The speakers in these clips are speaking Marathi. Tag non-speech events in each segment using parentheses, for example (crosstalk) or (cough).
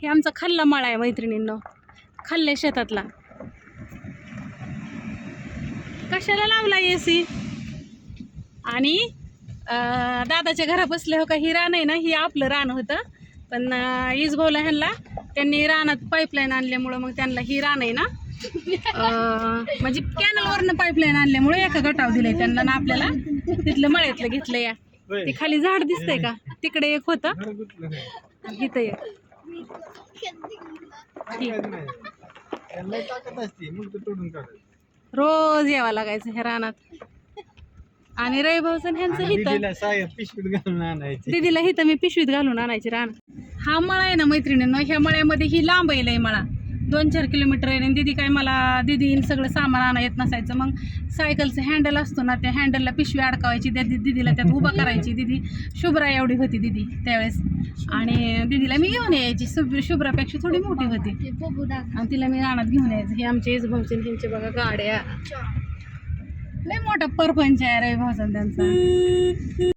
हे आमचा खाल्ला मळा आहे मैत्रिणींनो. खाल्ल्या शेतातला. कशाला लावला ए सी आणि दादाच्या घरा बसले हो का ही रान आहे ना ही आपलं रान होतं. पण इजभाऊला ह्यांना त्यांनी रानात पाईपलाईन आणल्यामुळं मग त्यांना ही रान आहे ना. म्हणजे कॅनलवरनं पाईपलाईन आणल्यामुळे एका गटाव दिलंय त्यांना ना आपल्याला. तिथलं मळ्यातलं घेतलं या. ते खाली झाड दिसतंय का? तिकडे एक होतं. इथं एक. रोज यावं लागायचं ह्या रानात. आणि रविभाऊचं ह्यांचं हिथं पिशवीत घालून आणायची. दीदीला हिथं मी पिशवीत घालून आणायची रान. हा मळा आहे ना मैत्रिणींनो ह्या मळ्यामध्ये ही लांब लय मळा. दोन चार किलोमीटर आहे आणि दीदी काय मला दीदी सगळं सामान आणा येत नसायचं. मग सायकलचं हँडल असतो ना त्या हँडलला पिशवी अडकावायची त्या दीदीला त्यात उभा करायची. दीदी शुभ्रा एवढी होती दीदी त्यावेळेस. आणि दीदीला मी घेऊन यायची शुभ शुभ्रापेक्षा थोडी मोठी होती. आणि तिला मी रानात घेऊन यायचं. हे आमचे इजभाऊचे ह्यांचे बघा गाड्या. लय मोठा परपंच आहे रे भाऊचा त्यांचा.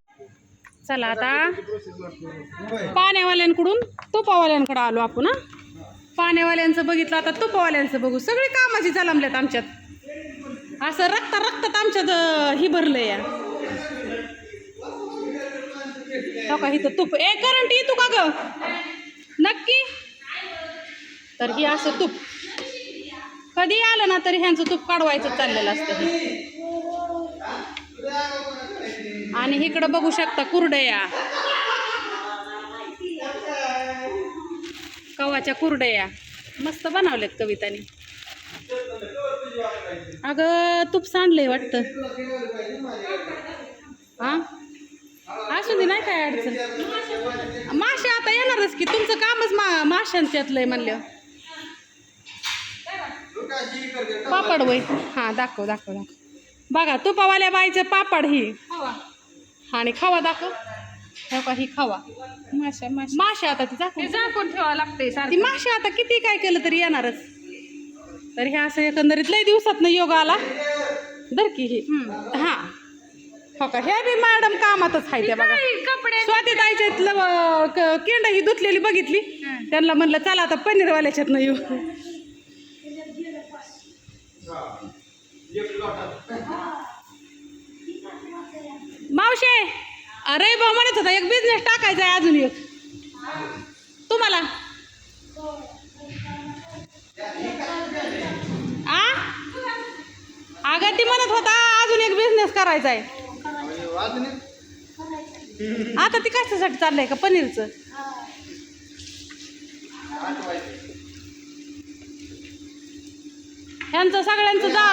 चला आता. पाण्यावाल्यांकडून तुपावाल्यांकडे आलो आपण हा. पाण्यावाल्यांचं बघितलं आता तुपावाल्यांचं बघू. सगळी कामाची जलमल्यात आमच्यात. असं रक्त रक्तात आमच्यात ही भरलं या हो का इथं तूप ए करंट येतो का ग? नक्की? तर ही असं तूप. कधी आलं ना तरी ह्यांचं तूप काढवायचं चाललेलं असतं आणि इकडं बघू शकता कुरडया. कवाच्या कुरडया. मस्त बनवल्यात कवितानी. अगं तूप सांडलंय वाटतं. हा? असू दे नाही काय अडचण. मासे आता येणारच की तुमचं कामच मा माशांच्यातलंय म्हणलं पापड वय. हां दाखव दाखव दाखव. बघा तुपावाल्या बाईचं पापड ही. आणि खावा दाखव. हे का ही खावा. माशा माशा. माशा आता ती दाखव झाकून ठेवावं लागतंय ती माशा आता किती काय केलं तरी येणारच. तर हे असं एकंदरीत लय दिवसात योग आला. धर की ही. हां. हो का? ह्या बी मॅडम कामातच आहे त्या बघा. कपडे स्वाती ताईच्यातलं केंड ही धुतलेली बघितली. त्यांना म्हणलं चला आता पनीरवाल्याच्यात येऊ. मावशे! अरे बा म्हणत होता एक बिझनेस टाकायचा आहे अजून एक. तुम्हाला? आ? अगं ती म्हणत होता अजून एक बिझनेस करायचा आहे. आता ती कशासाठी चाललंय का पनीरचं? ह्यांचं सगळ्यांचं जा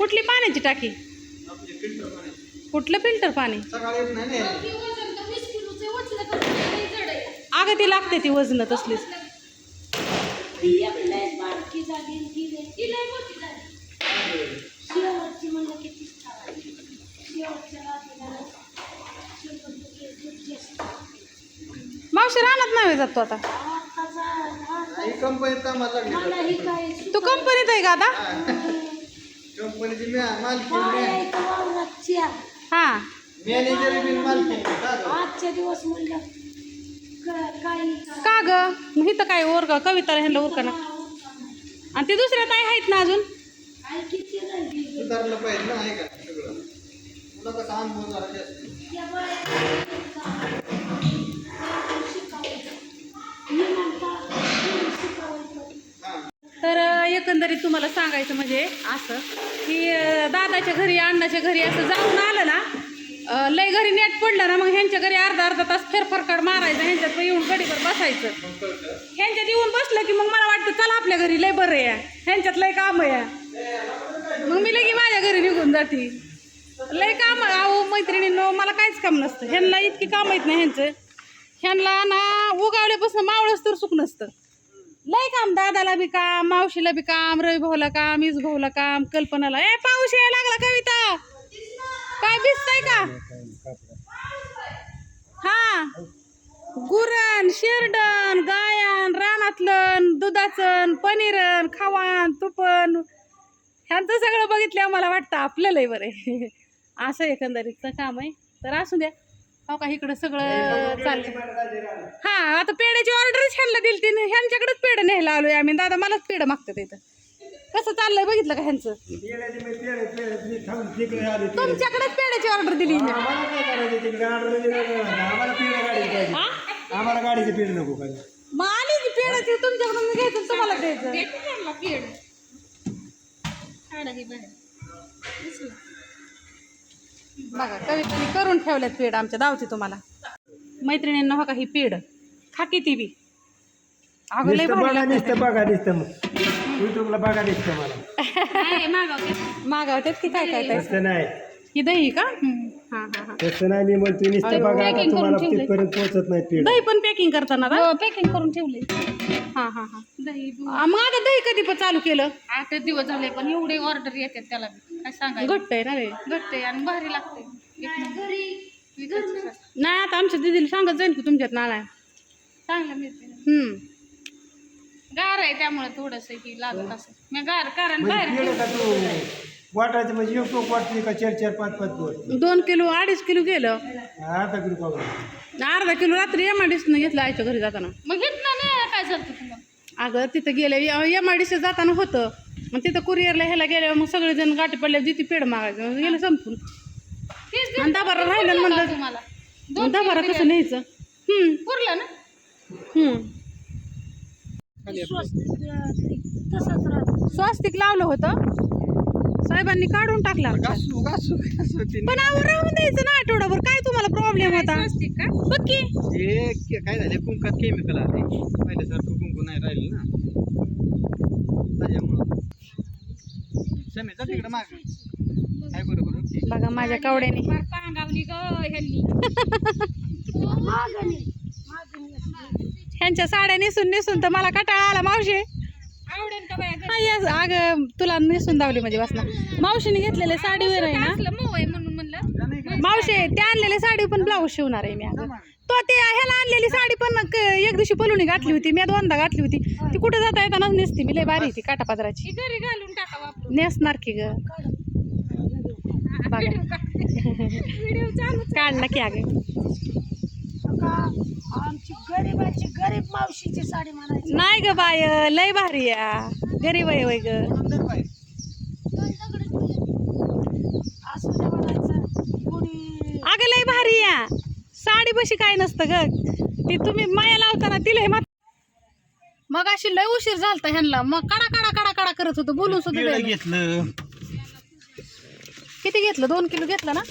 कुठली पाण्याची टाकी? कुठलं फिल्टर पाणी? अगं ती लागते ती वजन तसलीच. मावशी रानात नाही जातो आता. तू कंपनीत आहे का आता? कंपनीची मालकी हा. मॅनेजर बिन मालकी का गं? आजच्या दिवस म्हणलं काही का ग? मग इथं काय ओरग कविता ह्यांना उरका ना? आणि ते दुसऱ्या काय आहेत ना अजून? सुधारलं पाहिजे ना आहे का? सगळं. तुला कसा अनुभव झाला तर एकंदरीत तुम्हाला सांगायचं म्हणजे असं की दादाच्या घरी अण्णाच्या घरी असं जाऊन आलं ना लय घरी नेट पडलं ना मग ह्यांच्या घरी अर्धा अर्धा तास फेरफरकाड मारायचं ह्यांच्यात येऊन गडीवर बसायचं. ह्यांच्यात येऊन बसलं की मग मला वाटतं चला आपल्या घरी लय बरं या ह्यांच्यात लय काम या मग मी लगी माझ्या घरी निघून जाते. लय काम अहो मैत्रिणींनो मला काहीच काम नसतं. ह्यांना इतकी काम येत नाही ह्यांचं. ह्यांना ना उगावल्यापासून मावळच तर सुख नसतं. लय काम दादाला बी काम मावशीला बी काम रवी भाऊला काम इस भाऊला काम कल्पनाला. ए पाऊस यायला लागला कविता. काय भिजतय का? हा. गुरण शेरडण गायन रानातलं दुधाचं पनीरन खावान तुपन. ह्यांचं सगळं बघितलं मला वाटतं आपल्यालाही बरं आहे. (laughs) असं एकंदरीतचं काम आहे. तर असू द्या. हो का? इकडं सगळं चाललंय. हा आता पेड्याची ऑर्डरच ह्यांना दिली तिने. ह्यांच्याकडेच पेढं न्यायला आलोय आम्ही. दादा मलाच पेढं मागतात इथं. कसं चाललंय बघितलं का ह्यांचं? तुमच्याकडेच पेढ्याची ऑर्डर दिली. आम्हाला हा? गाडीची पिढ नको काय मग आली की पेढ्याची तुमच्याकडून घ्यायचं तुम्हाला द्यायचं. बघा कवितांनी करून ठेवल्यात पेड आमच्या दावची तुम्हाला. मैत्रिणींना हो का ही पेड खाकी ती बी. अगं लय नुसतं भारी बघा लागतं. नुसतं बघा मग. युट्यूबला बघा नुसतं मला. ते. मागावतेत की काय काय काय? तसं नाही. ही दही का? हा हा हा. तसं नाही मी म्हणतो नुसतं बघा आता तुम्हाला तिथपर्यंत पोहोचत नाही दही पण पॅकिंग करताना ना? पॅकिंग करून ठेवले हा हा हा. दही आ, मग आता दही कधी पण चालू केलं? आठ दिवस झाले पण एवढे ऑर्डर येतात त्याला काय सांगायचं? घट्ट आहे ना रे. घटते आणि भारी लागते. नाही आता आमच्या दिदीला सांगत जाईल की तुमच्यात नाला चांगलं मिळते. हम्म. गार आहे त्यामुळे थोडस ही लागत असं. मी गार कारण बाहेर म्हणजे का तू? वाटायचं म्हणजे एक टोक वाटली का चार चार पाच पाच दोन किलो अडीच किलो गेलं. अर्धा किलो अर्धा किलो रात्री एम आय घेतलं आईच्या घरी जाताना. मग घेतलं नाही काय चालतं तुला अगं तिथं गेले एम आय जाताना होतं. मग तिथं कुरिअरला ह्याला गेल्यावर मग सगळेजण गाठी पडल्यावर जिथे पेड मागायचं मग गेलं संपून. तेच आणि दबारा राहिलं म्हणलं तुम्हाला. दबारा कसं न्यायचं? हम्म. पुरलं ना? हम्म. स्वास्तिक लावलं होतं. साहेबांनी काढून टाकला. घासू घासू घासू ते पण अहो राहून द्यायचं ना आठवडाभर. काय तुम्हाला प्रॉब्लेम होता? बघ की? हे के- काय झालं? कुंकात केमिकल आले. पहिल्यासारखं कुंकू नाही राहिलं ना. त्याच्यामुळं. तिकडे माग. काय बरोबर बघा माझ्या कवड्याने. पांगावली ग ह्यांनी. (laughs) ह्यांच्या साड्या नेसून नेसून तर मला कटाळा आला मावशी आवडेल का बाया हा, येस अगं तुला नेसून दावली म्हणजे वासना मावशीने घेतलेले साडीवर आहे ना. म्हणून म्हणलं. मावशी त्या आणलेल्या साडी पण ब्लाऊज शिवणार आहे मी अगं तो ते ह्याला आणलेली साडी पण क- एक दिवशी पलुनी घातली होती मी दोनदा घातली होती. ती कुठं जाता येतानाच नेसती मी लय भारी ही घरी घालून टाका वापरून. नेसणार की ग? बघा. (laughs) व्हिडिओ चालू काढ ना की अगं आमची गरीबाची गरीब मावशीची साडी म्हणायची. नाही ग बाय लय भारी या गरीब आहे वय ग. असं म्हणायचं. कोणी अगं लय भारी या साडी बशी काय नसतं ग. ती तुम्ही माया लावताना तिला हे मात मग अशी लय उशीर झालता ह्यांना. मग काडा काडा काडा काडा करत होतो. बोलून सुद्धा. घेतलं? किती घेतलं? दोन किलो घेतलं ना?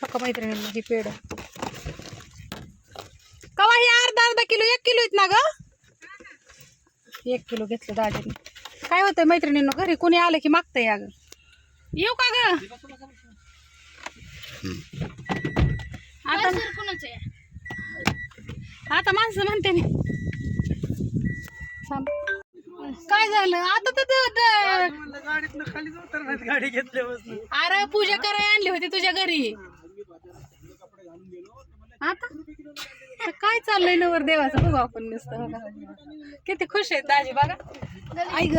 फक्त मैत्रिणींना ही पेड कवा ही अर्धा किलो एक किलो आहेत ना ग? एक किलो घेतलं दाजीने काय होतंय मैत्रिणींना घरी कोणी आलं की मागतंय अगं? येऊ का ग? आता माणसं म्हणते नी. थांब. काय झालं? आता तर ते- ते- गाडीतनं खाली उतरणार गाडी घेतल्यापासून अरे पूजा करायला आणली होती तुझ्या घरी. आता? तर काय चाललंय नवर देवाचं? बघू आपण नुसतं. बघा. किती खुश आहेत दाजी बघा. आई ग.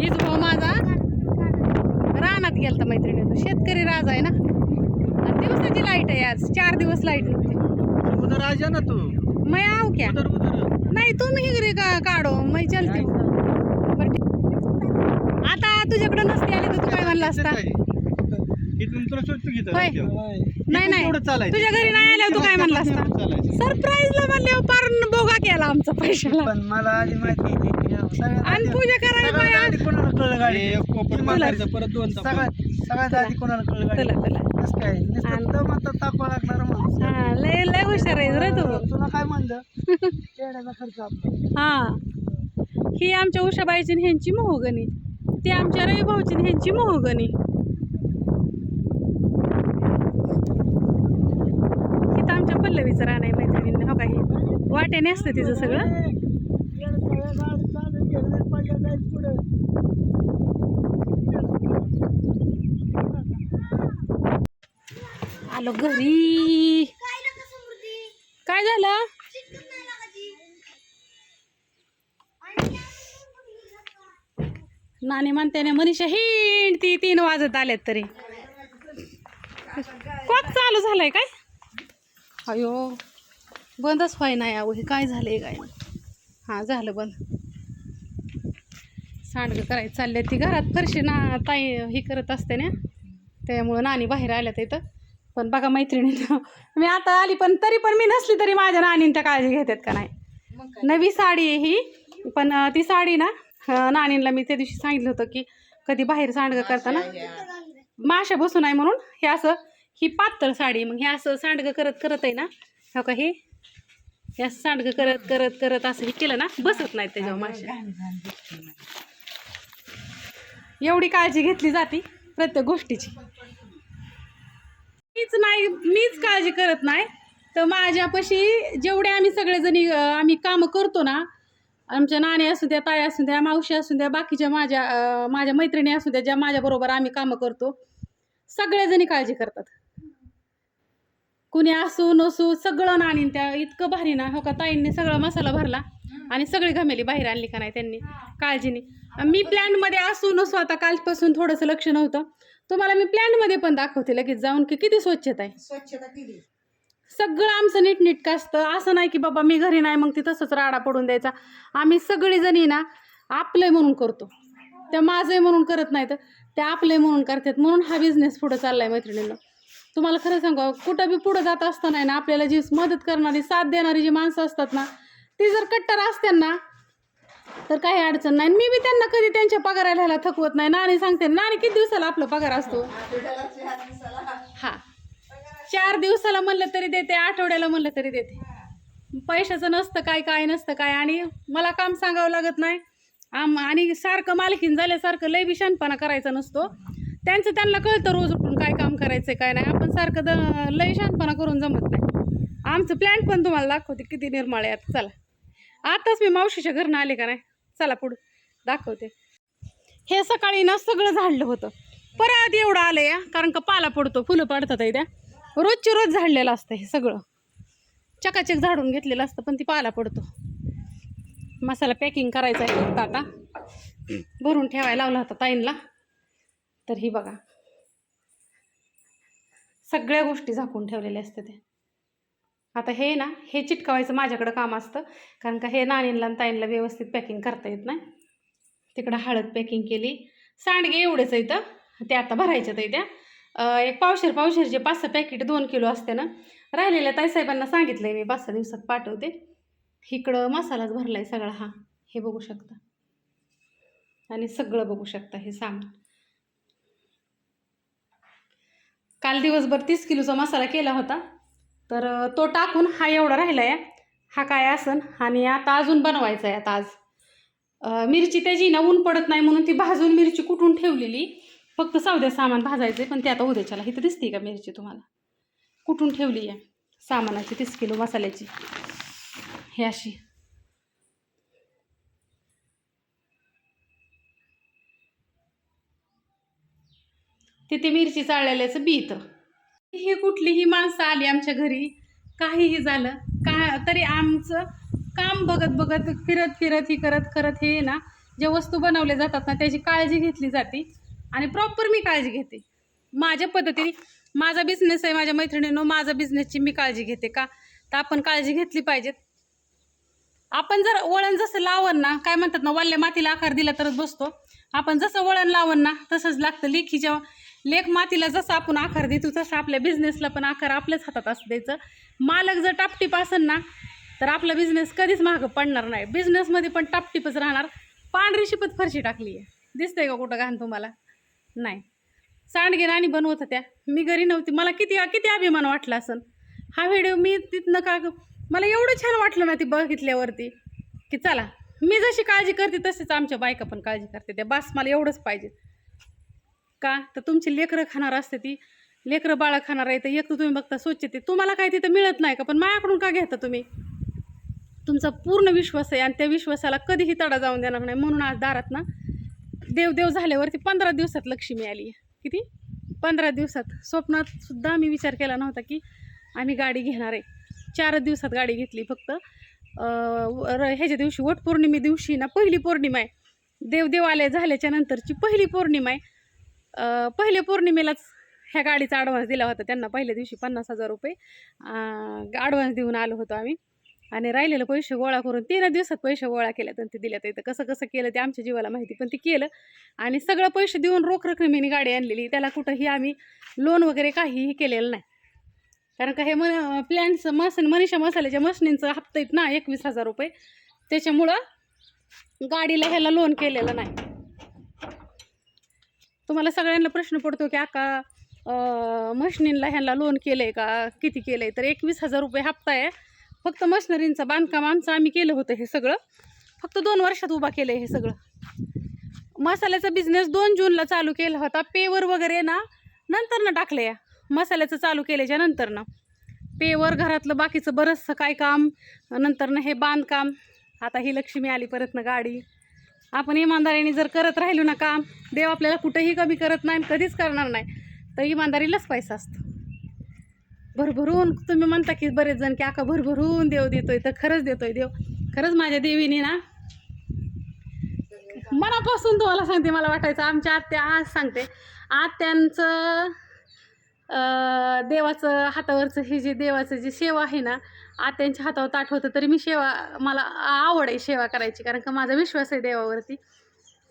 हीच भाऊ माझा. रानात गेलता मैत्रिणी शेतकरी राजा आहे ना? आणि दिवसाची लाइट आहे आज. चार दिवस लाइट नव्हती. उधर आ जा ना तू. मैं आऊ क्या? नाही तुम्ही हिगरी का काढो? मी चलते. आता तुझ्याकडे नसते आली तर तू काय म्हणला असता? इथून तुला सुटतो घेतो होय. नाही नाही. तुझ्या घरी नाही आल्यावर तू काय म्हणला असता सरप्राईजला म्हणल्यावर पार बोगा केला आमचा पैशाला. पण मला आधी माहिती होती की सगळ्यात आणि पूजा करायला सगळ्यात बाया आधी कोणाला कळलं गाडी? परत दोन सगळ्यात सगळ्यात आधी कोणाला कळलं गाडी? कसं काय? नुसतं लागणार माणूस हा लय लय हुशार आहे रे तू. तुला काय म्हणलं? (laughs) पेढ्याचा खर्च आपला. हा. ही आमच्या उषाबाईची आणि ह्यांची मोहगणी. ती आमच्या रविभाऊची आणि ह्यांची मोहगणी इथं आमच्या पल्लवीचं रान आहे मैत्रिणींना हो काही वाट्याने असतं तिचं सगळं. आलो घरी. काय झालं? नाणे म्हणते ना मनीषा हिंड ती तीन वाजत आल्यात तरी. कोच चालू झालंय काय? अयो बंदच व्हाय नाही अहो हे काय झालंय काय? हां झालं बंद. सांडगं करायचं चालले ती घरात. फरशी ना ताई ही करत असते ना त्यामुळं नानी बाहेर आल्यात इथं. पण बघा मैत्रिणी मी आता आली पण तरी पण मी नसली तरी माझ्या नानीन त्या काळजी घेतात का नाही? नवी साडी आहे ही पण ती साडी ना नानींला मी त्या दिवशी सांगितलं होतं की कधी बाहेर सांडगं करताना माशा बसून आहे म्हणून. हे असं ही पातळ साडी मग हे असं सांडगं करत करत आहे ना हो का हे? हे असं सांडगं करत करत करत असं हे केलं ना बसत नाही त्याच्यावर माशा एवढी काळजी घेतली जाते प्रत्येक गोष्टीची. मीच नाही मीच काळजी करत नाही. तर माझ्यापाशी जेवढे आम्ही सगळेजणी आम्ही कामं करतो ना आमच्या नाणे असू द्या ताई असू द्या मावशी असू द्या बाकीच्या माझ्या माझ्या मैत्रिणी असू द्या ज्या माझ्याबरोबर आम्ही कामं करतो सगळेजणी काळजी करतात. कुणी असू नसू सगळं नाणीन त्या. इतकं भारी ना. हो का ताईंनी सगळा मसाला भरला आणि सगळी घमेली बाहेर आणली का नाही त्यांनी काळजीने. मी प्लॅनमध्ये असू नसू आता कालपासून थोडंसं लक्ष नव्हतं. तुम्हाला मी प्लॅनमध्ये पण दाखवते लगेच जाऊन की किती स्वच्छता आहे. स्वच्छता केली. सगळं आमचं नीटनीटकं असतं. असं नाही की बाबा मी घरी नाही मग ती तसंच राडा पडून द्यायचा. आम्ही सगळी जणी ना आपलंय म्हणून करतो. त्या माझंय म्हणून करत नाहीत ते आपलंय म्हणून करतात. म्हणून हा बिझनेस पुढं चाललाय मैत्रिणींना. तुम्हाला खरं सांगू कुठं बी पुढं जात असताना ना आपल्याला जी मदत करणारी साथ देणारी जी माणसं असतात ना ती जर कट्टर असते ना तर काही अडचण नाही. मी बी त्यांना कधी त्यांच्या पगाराला थकवत नाही. नाणी सांगते नाणी किती दिवसाला आपला पगार असतो? हा. चार दिवसाला म्हणलं तरी देते आठवड्याला म्हणलं तरी देते. पैशाचं नसतं काय काय नसतं काय. आणि मला काम सांगावं लागत नाही. आम आणि सारखं मालकीन झाल्यासारखं लय विशानपणा करायचा नसतो. त्यांचं त्यांना कळतं रोज उठून काय काम करायचं काय नाही. आपण सारखं द लय शांतपणा करून जमत नाही. आमचं प्लॅन पण तुम्हाला दाखवते किती निर्माळ आहे आता. चला. आताच मी मावशीच्या घरनं आले का नाही? चला पुढं. दाखवते. हे सकाळी ना सगळं झाडलं होतं. परत एवढं आलं या कारण का पाला पडतो फुलं पडतात त्या. रोजची रोज झाडलेलं असतं हे सगळं. चकाचक झाडून घेतलेलं असतं पण ती पाला पडतो. मसाला पॅकिंग करायचा आहे आता भरून ठेवायला लावला होता ताईंला. तर ही बघा. सगळ्या गोष्टी झाकून ठेवलेल्या असते ते आता हे ना हे चिटकवायचं माझ्याकडं काम असतं. कारण का हे नाणींला आणि ताईंला व्यवस्थित पॅकिंग करता येत नाही. तिकडं हळद पॅकिंग केली. सांडगे एवढेच आहे इथं ते आता भरायच्या आहे त्या एक पावशेर पावशेरचे पाच सहा पॅकेट दोन किलो असते ना राहिलेल्या ताईसाहेबांना सांगितलं आहे मी पाच सहा दिवसात पाठवते. इकडं मसालाच भरला आहे सगळा हा. हे बघू शकता. आणि सगळं बघू शकता हे सामान. काल दिवसभर तीस किलोचा मसाला केला होता. तर तो टाकून हा एवढा राहिला आहे हा काय असन? आणि आता अजून बनवायचा आहे आता आज. मिरची त्याची ना ऊन पडत नाही म्हणून ती भाजून मिरची कुठून ठेवलेली? फक्त सावद्या सामान भाजायचं आहे पण ते आता उद्याच्याला. इथं दिसते का मिरची तुम्हाला? कुठून ठेवली आहे सामानाची तीस किलो मसाल्याची? हे अशी. तिथे मिरची चाळलेल्याचं बीत ही कुठलीही माणसं आली आमच्या घरी काहीही झालं का तरी आमचं काम बघत बघत फिरत फिरत ही करत करत हे ना ज्या वस्तू बनवल्या जातात ना त्याची काळजी घेतली जाते आणि प्रॉपर मी काळजी घेते. माझ्या पद्धतीने माझा बिझनेस आहे माझ्या मैत्रिणीनं माझा बिझनेसची मी काळजी घेते का? तर आपण काळजी घेतली पाहिजेत. आपण जर वळण जसं लावण ना काय म्हणतात ना वल्ल्या मातीला आकार दिला तरच बसतो. आपण जसं वळण लावण ना तसंच लागतं. लेखीच्या लेख मातीला जसं आपण आकार देतो तसं आपल्या बिझनेसला पण आकार आपल्याच हातात असं द्यायचं. मालक जर टापटीप असेल ना तर आपला बिझनेस कधीच महाग पडणार नाही. बिझनेसमध्ये पण टापटीपच राहणार. पांढरी शिपत फरशी टाकली आहे. दिसतंय का कुठं घाण तुम्हाला? नाही. सांडगे नाणी बनवत होत्या. मी घरी नव्हती. मला किती किती अभिमान वाटला असेल हा व्हिडिओ मी तिथनं का मला एवढं छान वाटलं ना ती बघितल्यावरती की चला मी जशी काळजी करते तशीच आमच्या बायका पण काळजी करते. त्या बास मला एवढंच पाहिजे. का? तर तुमची लेकरं खाणार असते ती. लेकरं बाळं खाणार आहे तर एक तर तुम्ही बघता स्वच्छते तुम्हाला काय तिथं मिळत नाही का? पण माझ्याकडून का घेता तुम्ही? तुमचा पूर्ण विश्वास आहे आणि त्या विश्वासाला कधीही तडा जाऊन देणार नाही. म्हणून आज दारात ना देव देव झाल्यावरती पंधरा दिवसात लक्ष्मी आली. आहे किती? पंधरा दिवसात. स्वप्नात सुद्धा आम्ही विचार केला नव्हता की आम्ही गाडी घेणार आहे. चार दिवसात गाडी घेतली फक्त. व- र- ह्याच्या दिवशी वटपौर्णिमे दिवशी ना पहिली पौर्णिमा आहे. देवदेव आले झाल्याच्या नंतरची पहिली पौर्णिमा आहे. पहिल्या पौर्णिमेलाच ह्या गाडीचा ॲडव्हान्स दिला होता. त्यांना पहिल्या दिवशी पन्नास हजार रुपये ॲडव्हान्स देऊन आलो होतो आम्ही. आणि राहिलेले पैसे गोळा करून तीन दिवसात पैसे गोळा केले तर ते दिल्यात तर कसं कसं केलं ते आमच्या जीवाला माहिती पण ते केलं. आणि सगळं पैसे देऊन रोख रकमेने गाडी आणलेली. त्याला कुठंही आम्ही लोन वगैरे काहीही केलेलं नाही. कारण का हे म प्लॅनचं मसन मनीषा मसाल्याच्या मशनींचं हप्ता येत ना एकवीस हजार रुपये. त्याच्यामुळं गाडीला ह्याला लोन केलेलं नाही. तुम्हाला सगळ्यांना प्रश्न पडतो की आका मशनींला ह्यांना लोन केलं आहे का? किती केलं आहे तर एकवीस हजार रुपये हप्ता आहे. फक्त मशनरींचं बांधकाम आमचं आम्ही केलं होतं हे सगळं. फक्त दोन वर्षात उभा केलं आहे हे सगळं. मसाल्याचा बिझनेस दोन जूनला चालू केला होता. पेवर वगैरे ना नंतर ना टाकलं या. मसाल्याचं चालू केल्याच्यानंतर ना. पेवर घरातलं बाकीचं बरंचसं काय काम नंतर ना हे बांधकाम. आता ही लक्ष्मी आली परत ना गाडी. आपण इमानदारीने जर करत राहिलो ना काम देव आपल्याला कुठेही कमी करत नाही कधीच करणार नाही तर इमानदारीलाच पैसा असतो. भरभरून तुम्ही म्हणता की बरेच जण की आका भरभरून देव देतोय तर खरंच देतोय देव. खरंच माझ्या देवीने ना मनापासून तुम्हाला सांगते मला वाटायचं आमच्या आत्या आज सांगते. आत्यांचं देवाचं हातावरचं हे जे देवाचं जे सेवा आहे ना आत्यांच्या हातावर ताट होतं तरी मी सेवा मला आवड आहे सेवा करायची कारण का माझा विश्वास आहे देवावरती.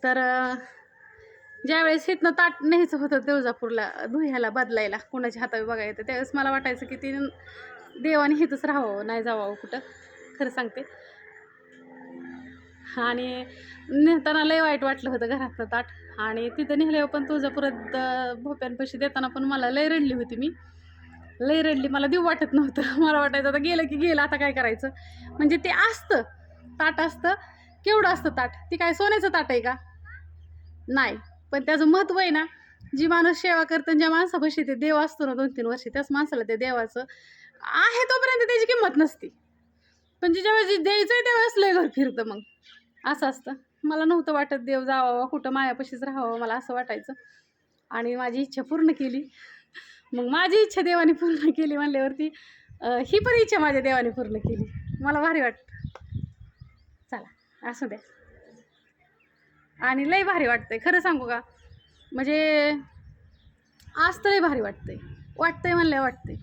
तर ज्यावेळेस इथनं ताट न्यायचं होतं तुळजापूरला धुह्याला बदलायला कोणाच्या हातावर बघायचं त्यावेळेस मला वाटायचं की ती देवाने हिथंच राहावं नाही जावावं कुठं. खरं सांगते. आणि नेताना लय वाईट वाटलं होतं घरातलं ताट. आणि तिथं नेल्यावर पण तुळजापुरात भोप्यांपाशी देताना पण मला लय रडली होती मी. लय रडली. मला देऊ वाटत नव्हतं. (laughs) मला वाटायचं आता गेलं की गेलं आता काय करायचं? म्हणजे ते असतं. ताट असतं. केवढं असतं ताट? ती काय सोन्याचं ताट आहे का? नाही. पण त्याचं महत्त्व आहे ना जी माणूस सेवा करतं ज्या माणसापाशी ते देव असतो ना दोन तीन वर्षी त्याच माणसाला ते देवाचं आहे तोपर्यंत त्याची किंमत नसती. पण जिच्या वेळेस जे द्यायचं आहे त्यावेळेस लय घर फिरतं मग. असं असतं. मला नव्हतं वाटत देव जावा कुठं मायापाशीच राहावं मला असं वाटायचं. आणि माझी इच्छा पूर्ण केली. मग माझी इच्छा देवाने पूर्ण केली म्हणल्यावरती ही पण इच्छा माझ्या देवाने पूर्ण केली. मला भारी वाटतं. चला असू द्या. आणि लई भारी वाटतंय खरं सांगू का? म्हणजे आज तर लई भारी वाटतंय. वाटतंय म्हणलं वाटतंय.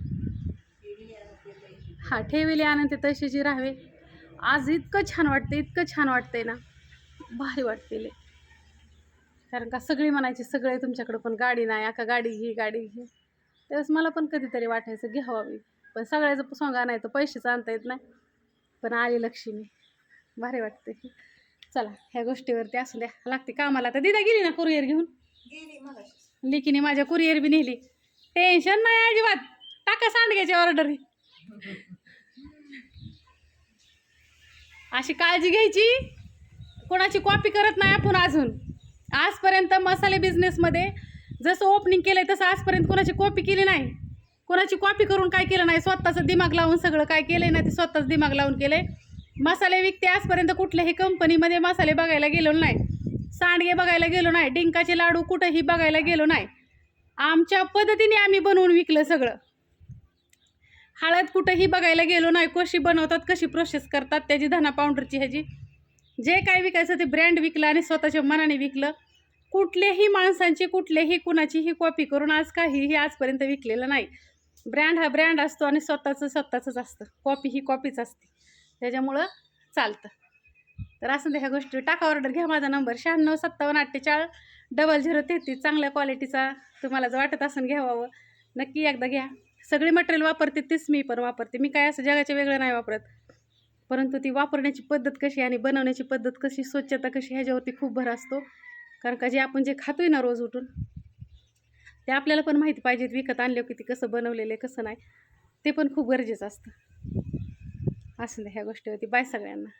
हा ठेवेली आनंद तशीची राहावे. आज इतकं छान वाटतं इतकं छान वाटतंय ना. भारी वाटते लई कारण का सगळी म्हणायची सगळे तुमच्याकडं पण गाडी नाही आका गाडी घे गाडी घे. त्यावेळेस मला पण कधीतरी वाटायचं घ्यावी पण सगळ्याचं सोंगा नाही तर पैसेच आणता येत नाही. पण आली लक्ष्मी. भारी वाटते चला ह्या गोष्टीवरती असू द्या. लागते कामाला तर दिदा गेली ना कुरिअर घेऊन? लिकीने माझ्या कुरिअर बी नेली. टेन्शन नाही अजिबात. टाका सांडग्याची ऑर्डर अशी काळजी घ्यायची. कोणाची कॉपी करत नाही आपण अजून. आजपर्यंत मसाले बिझनेसमध्ये जसं ओपनिंग केलं आहे तसं आजपर्यंत कोणाची कॉपी केली नाही. कोणाची कॉपी करून काय केलं नाही? स्वतःचं दिमाग लावून सगळं काय केलं ना ते स्वतःच दिमाग लावून केलं मसाले विकते आजपर्यंत कुठल्याही कंपनीमध्ये मसाले बघायला गेलो नाही. सांडगे बघायला गेलो नाही. डिंकाचे लाडू कुठंही बघायला गेलो नाही. आमच्या पद्धतीने आम्ही बनवून विकलं सगळं. हळद कुठंही बघायला गेलो नाही. कशी बनवतात कशी प्रोसेस करतात त्याची धना पावडरची ह्याची. जे काय विकायचं ते ब्रँड विकलं आणि स्वतःच्या मनाने विकलं. कुठल्याही माणसांची कुठल्याही कुणाचीही कॉपी करून आज काहीही आजपर्यंत विकलेलं नाही. ब्रँड हा ब्रँड असतो आणि स्वतःचं स्वतःचंच असतं. कॉपी ही कॉपीच असते. त्याच्यामुळं चालतं. तर असं ह्या गोष्टी टाका ऑर्डर घ्या. माझा नंबर शहाण्णव सत्तावन्न अठ्ठेचाळीस डबल झिरो तेहतीस. चांगल्या क्वालिटीचा तुम्हाला जर वाटत असेल घ्यावावं. नक्की एकदा घ्या. सगळी मटेरियल वापरते तेच मी पण वापरते. मी काय असं जगाच्या वेगळं नाही वापरत. परंतु ती वापरण्याची पद्धत कशी आणि बनवण्याची पद्धत कशी स्वच्छता कशी ह्याच्यावरती खूप भर असतो. कारण का जे आपण जे खातोय ना रोज उठून ते आपल्याला पण माहिती पाहिजे विकत आणले किती कसं बनवलेलं आहे कसं नाही. ते पण खूप गरजेचं असतं. असं नाही ह्या गोष्टीवरती. बाय सगळ्यांना.